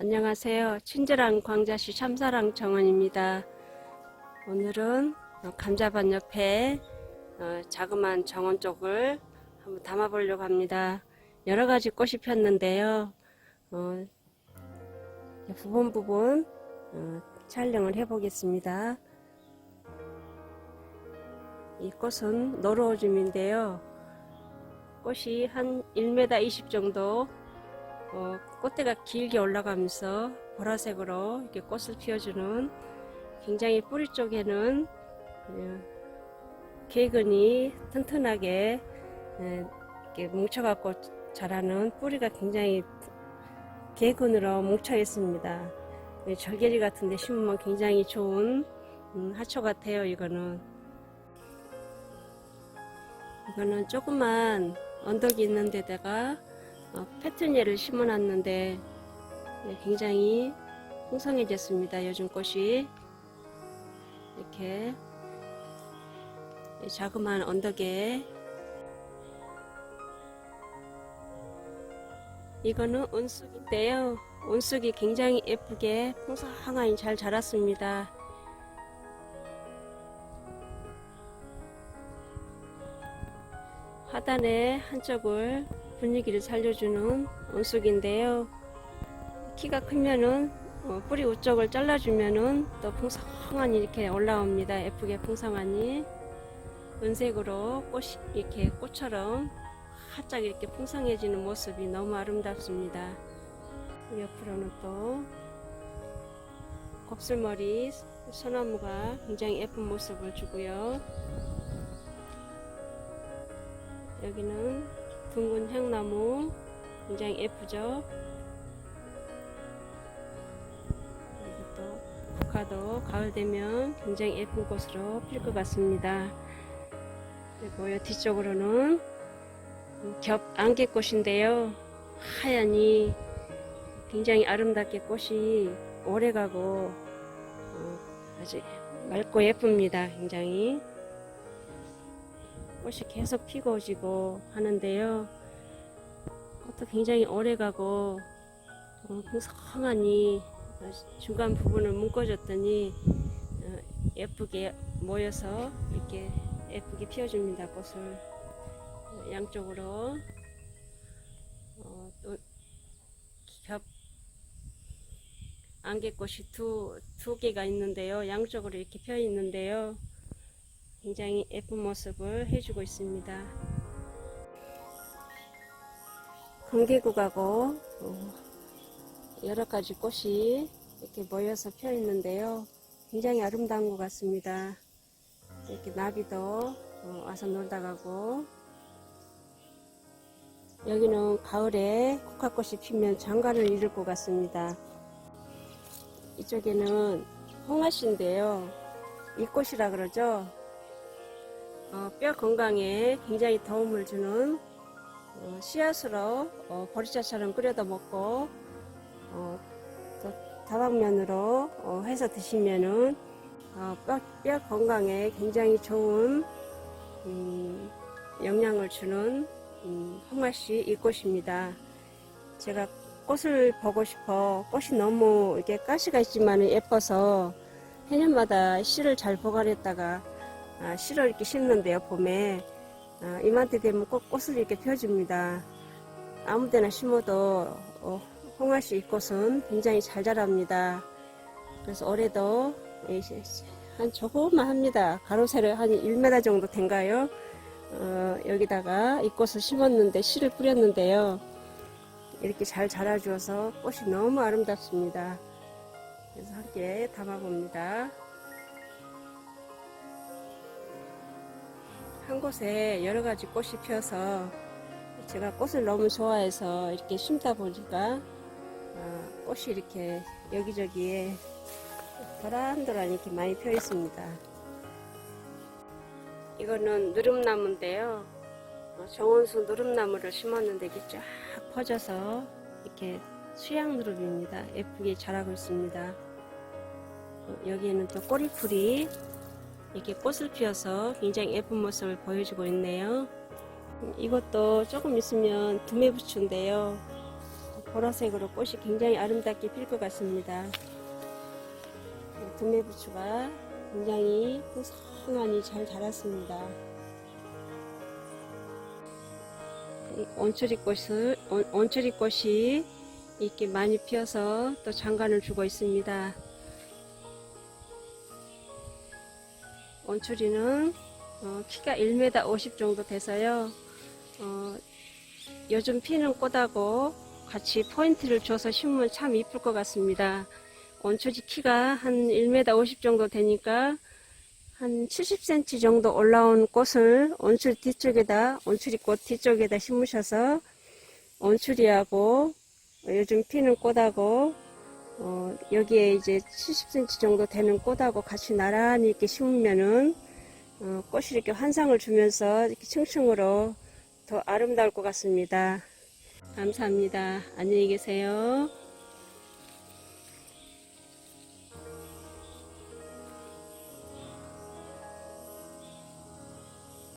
안녕하세요. 친절한 광자시 참사랑 정원입니다. 오늘은 어, 감자밭 옆에 어, 자그마한 정원 쪽을 한번 담아보려고 합니다. 여러 가지 꽃이 폈는데요. 어, 부분 부분 어, 촬영을 해보겠습니다. 이 꽃은 노루오줌인데요. 꽃이 한 1m 20 정도 어, 꽃대가 길게 올라가면서 보라색으로 이렇게 꽃을 피워주는 굉장히 뿌리 쪽에는 어, 개근이 튼튼하게 어, 이렇게 뭉쳐갖고 자라는 뿌리가 굉장히 개근으로 뭉쳐 있습니다. 네, 절개리 같은데 심으면 굉장히 좋은 음, 하초 같아요. 이거는 이거는 조그만 언덕이 있는 데다가 어, 페트니아를 심어놨는데 네, 굉장히 풍성해졌습니다. 요즘 꽃이 이렇게 이 자그마한 언덕에 이거는 온쑥인데요. 온쑥이 굉장히 예쁘게 풍성하니 잘 자랐습니다. 하단의 한쪽을 분위기를 살려주는 온쑥인데요. 키가 크면은 어, 뿌리 우쪽을 잘라주면은 또 풍성하니 이렇게 올라옵니다. 예쁘게 풍성하니 은색으로 꽃이 이렇게 꽃처럼 활짝 이렇게 풍성해지는 모습이 너무 아름답습니다. 옆으로는 또 곱슬머리 소나무가 굉장히 예쁜 모습을 주고요. 여기는 둥근 향나무 굉장히 예쁘죠? 그리고 또 국화도 가을 되면 굉장히 예쁜 꽃으로 필 것 같습니다. 그리고 이 뒤쪽으로는 겹 안개꽃인데요. 하얀이 굉장히 아름답게 꽃이 오래가고 어, 아주 맑고 예쁩니다. 굉장히 꽃이 계속 피고 지고 하는데요. 꽃도 굉장히 오래가고 어, 풍성하니 중간 부분을 묶어줬더니 어, 예쁘게 모여서 이렇게 예쁘게 피워줍니다. 꽃을 어, 양쪽으로 어, 또 겹 안개꽃이 두, 두 개가 있는데요. 양쪽으로 이렇게 펴 있는데요. 굉장히 예쁜 모습을 해주고 있습니다. 금계국하고 어, 여러 가지 꽃이 이렇게 모여서 펴 있는데요. 굉장히 아름다운 것 같습니다. 이렇게 나비도 어, 와서 놀다 가고 여기는 가을에 국화꽃이 피면 장관을 이룰 것 같습니다. 이쪽에는 홍화씨인데요. 이꽃이라 그러죠. 어, 뼈 건강에 굉장히 도움을 주는 어, 씨앗으로 어, 보리차처럼 끓여도 먹고 어, 또 다방면으로 어, 해서 드시면은 어, 뼈, 뼈 건강에 굉장히 좋은 음, 영양을 주는 음, 홍화씨 이 꽃입니다. 제가 꽃을 보고 싶어 꽃이 너무 이렇게 가시가 있지만 예뻐서 해년마다 씨를 잘 보관했다가 아, 씨를 이렇게 심는데요 봄에 아, 이맘때 되면 꼭 꽃을 이렇게 펴줍니다. 아무 데나 심어도 어, 홍화씨 이 꽃은 굉장히 잘 자랍니다. 그래서 올해도 한 조금만 합니다. 가로 세로 한 1m 정도 된가요? 어, 여기다가 이 꽃을 심었는데 씨를 뿌렸는데요. 이렇게 잘 자라주어서 꽃이 너무 아름답습니다. 그래서 함께 담아봅니다. 한 곳에 여러 가지 꽃이 피어서 제가 꽃을 너무 좋아해서 이렇게 심다 보니까 어, 꽃이 이렇게 여기저기에 도란도란 이렇게 많이 펴 있습니다. 이거는 누름나무인데요. 어, 정원수 누름나무를 심었는데 이게 쫙 퍼져서 이렇게 수양 누름입니다. 예쁘게 자라고 있습니다. 어, 여기에는 또 꼬리풀이 이렇게 꽃을 피워서 굉장히 예쁜 모습을 보여주고 있네요. 음, 이것도 조금 있으면 두메부추인데요. 보라색으로 꽃이 굉장히 아름답게 필 것 같습니다. 어, 등매부추가 굉장히 풍성하니 잘 자랐습니다. 이 온추리꽃을, 온, 온추리꽃이 이렇게 많이 피어서 또 장관을 주고 있습니다. 온추리는 어, 키가 1m 50 정도 돼서요. 어, 요즘 피는 꽃하고 같이 포인트를 줘서 심으면 참 이쁠 것 같습니다. 온추리 키가 한 1m 50 정도 되니까 한 70cm 정도 올라온 꽃을 온추리 뒤쪽에다, 온추리 꽃 뒤쪽에다 심으셔서 온추리하고 요즘 피는 꽃하고 어, 여기에 이제 70cm 정도 되는 꽃하고 같이 나란히 이렇게 심으면은 어, 꽃이 이렇게 환상을 주면서 이렇게 층층으로 더 아름다울 것 같습니다. 감사합니다. 안녕히 계세요.